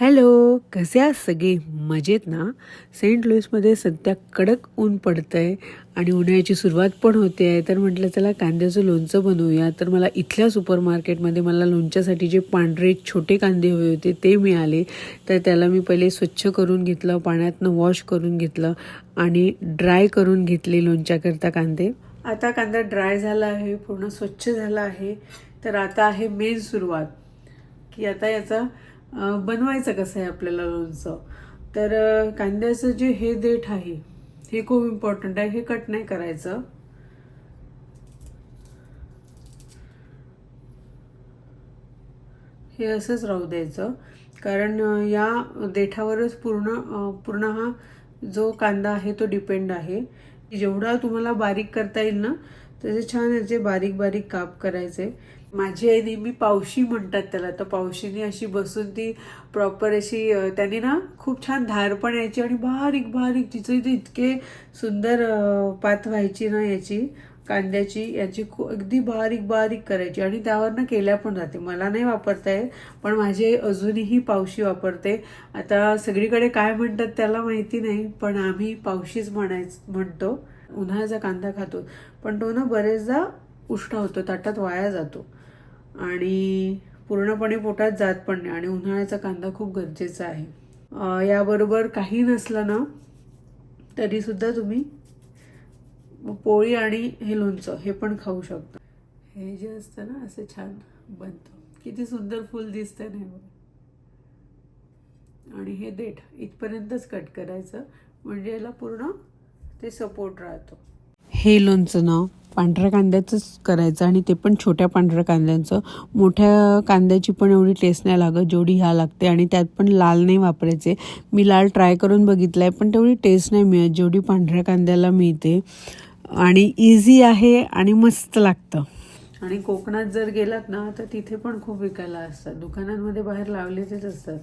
Hello कसे आहात सगळे? मजेत ना? सेंट लुईसमध्ये सध्या कडक ऊन पडतं आहे आणि उन्हाळ्याची सुरुवात पण होते आहे तर म्हटलं चला कांद्याचं लोणचं बनवूया. तर मला इथल्या सुपर मार्केटमध्ये मला लोणच्यासाठी जे पांढरे छोटे कांदे हवे होते ते मिळाले. तर त्याला मी पहिले स्वच्छ करून घेतलं पाण्यातनं वॉश करून घेतलं आणि ड्राय करून घेतले लोणच्याकरता कांदे. आता कांदा ड्राय झाला आहे पूर्ण स्वच्छ झाला आहे. तर आता आहे मेन सुरुवात. की आता याचा बनवायचं कसं आहे आपल्याला लोणचं? तर कांद्याचं जे हे देठ आहे हे खूप इम्पॉर्टंट आहे. हे कट नाही करायचं. हे असंच राहू द्यायचं. कारण या देठावरच पूर्ण पूर्ण हा जो कांदा आहे तो डिपेंड आहे. जेवढा तुम्हाला बारीक करता येईल ना त्याचे छान याचे बारीक बारीक काप करायचे. माझी आई नेहमी पावशी म्हणतात त्याला. तर पावशीने अशी बसून ती प्रॉपर अशी त्यांनी त्याने ना खूप छान धार पण यायची आणि बारीक बारीक तिचं इथे इतके सुंदर पात व्हायची ना याची कांद्याची याची अगदी बारीक बारीक करायची. आणि त्यावरनं केल्या पण जाते. मला नाही वापरता येत पण माझी आई अजूनही पावशी वापरते. आता सगळीकडे काय म्हणतात त्याला माहिती नाही पण आम्ही पावशीच म्हणायच म्हणतो. उन्हाळ्याचा कांदा खातो. पण तो ना बरेचदा उष्ण होतो ताटात वाया जातो. आणि पूर्णपणे पोटात जात पण नाही. आणि उन्हाळ्याचा कांदा खूप गरजेचा आहे. याबरोबर काही नसलं ना तरीसुद्धा तुम्ही पोळी आणि हे लोणचं हे पण खाऊ शकता. हे जे असतं ना असं छान बनतं. किती सुंदर फुल दिसतं नाही आणि हे देठ इथपर्यंतच कट करायचं. म्हणजे याला पूर्ण ते सपोर्ट राहतो. हे लोणचं ना पांढऱ्या कांद्याचंच करायचं आणि ते पण छोट्या पांढऱ्या कांद्यांचं. मोठ्या कांद्याची पण एवढी टेस्ट नाही लागत जेवढी ह्या लागते आणि त्यात पण लाल नाही वापरायचे. मी लाल ट्राय करून बघितलं आहे पण तेवढी टेस्ट नाही मिळत जेवढी पांढऱ्या कांद्याला मिळते. आणि इझी आहे आणि मस्त लागतं. आणि कोकणात जर गेलात ना तर तिथे पण खूप विकायला असतात. दुकानांमध्ये बाहेर लावलेलेच असतात.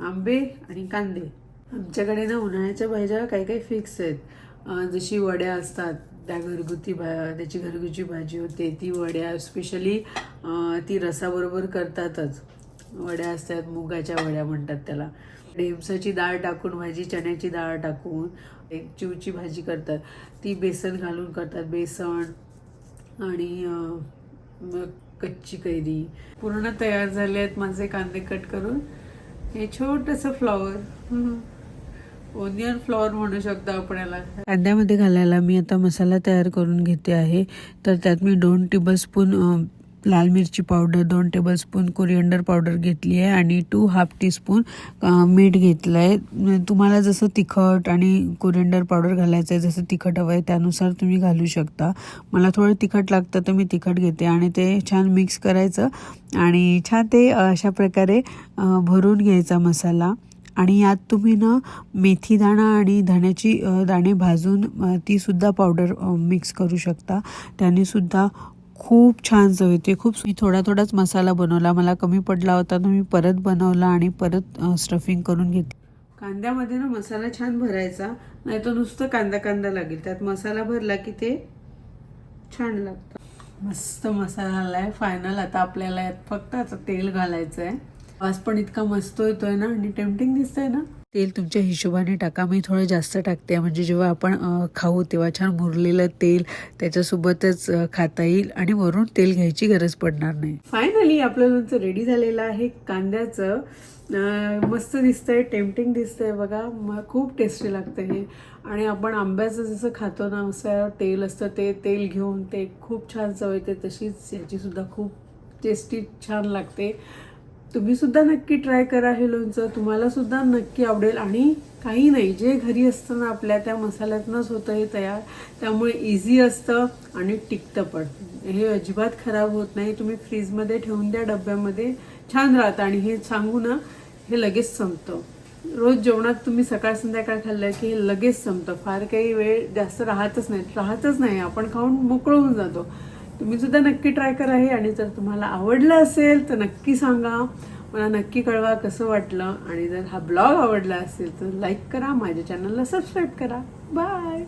आंबे आणि कांदे. आमच्याकडे ना उन्हाळ्याच्या भाज्या काही काही फिक्स आहेत. जशी वड्या असतात त्या घरगुती भा त्याची घरगुती भाजी होते ती वड्या स्पेशली ती रसाबरोबर करतातच. वड्या असतात मुगाच्या वड्या म्हणतात त्याला. ढेमसाची डाळ टाकून भाजी चण्याची डाळ टाकून एक चिवची भाजी करतात. ती बेसन घालून करतात बेसन आणि मग कच्ची कैरी. पूर्ण तयार झाले आहेत माझे कांदे कट करून. हे छोटंसं फ्लॉवर ओनियन फ्लॉवर म्हणू शकतो आपण याला. कांद्यामध्ये घालायला मी आता मसाला तयार करून घेते आहे. तर त्यात मी दोन टेबलस्पून लाल मिरची पावडर दोन टेबलस्पून कोरिअंडर पावडर घेतली आहे आणि टू हाफ टीस्पून मीठ घेतलं आहे. तुम्हाला जसं तिखट आणि कोरिअंडर पावडर घालायचं आहे जसं तिखट हवं आहे त्यानुसार तुम्ही घालू शकता. मला थोडं तिखट लागतं तर मी तिखट घेते आणि ते छान मिक्स करायचं आणि छान ते अशा प्रकारे भरून घ्यायचा मसाला. आणि यात तुम्ही ना मेथी दाणा आणि धण्याची दाणे भाजून तीसुद्धा ती सुद्धा पावडर मिक्स करू शकता. त्याने सुद्धा खूप छान चव येते. खूप मी थोडा थोडाच मसाला बनवला. मला कमी पडला होता तर मी परत बनवला आणि परत स्टफिंग करून घेतली. कांद्यामध्ये ना मसाला छान भरायचा. नाही तर नुसतं कांदा कांदा लागेल. त्यात मसाला भरला की ते छान लागतं. मस्त मसाला आलाय. फायनल आता आपल्याला यात फक्त आता तेल घालायचं आहे वास पण इतका मस्त येतोय ना आणि टेम्पटिंग दिसतंय ना. तेल तुमच्या हिशोबाने टाका. मी थोडं जास्त टाकते. म्हणजे जेव्हा आपण खाऊ तेव्हा छान मुरलेलं तेल त्याच्यासोबतच खाता येईल आणि वरून तेल घ्यायची गरज पडणार नाही. फायनली आपलं लोणचं रेडी झालेलं आहे कांद्याचं मस्त दिसतंय टेम्पटिंग दिसतंय बघा. खूप टेस्टी लागतं हे. आणि आपण आंब्याचं जसं खातो ना असं तेल असतं ते तेल घेऊन ते खूप छान चव येते. तशीच याची सुद्धा खूप टेस्टी छान लागते. तुम्ही सुद्धा नक्की ट्राय करा हे लोणचं. तुम्हाला सुद्धा नक्की आवडेल. आणि काही नाही जे घरी असतं ना आपल्या त्या मसाल्यातनंच होतं हे तयार. त्यामुळे इझी असतं आणि टिकतं पण. हे अजिबात खराब होत नाही. तुम्ही फ्रीजमध्ये ठेवून द्या डब्यामध्ये. छान राहतं. आणि हे सांगू ना हे लगेच संपतं. रोज जेवणात तुम्ही सकाळ संध्याकाळ खाल्लं की हे लगेच संपतं. फार काही वेळ जास्त राहतच नाही. राहतच नाही. आपण खाऊन मोकळं होऊन जातो. तुम्ही सुद्धा नक्की ट्राय करा हे. आणि जर तुम्हाला आवडलं असेल तर नक्की सांगा. मला नक्की कळवा कसं वाटलं. आणि जर हा ब्लॉग आवडला असेल तर लाईक करा. माझ्या चॅनलला सबस्क्राईब करा. बाय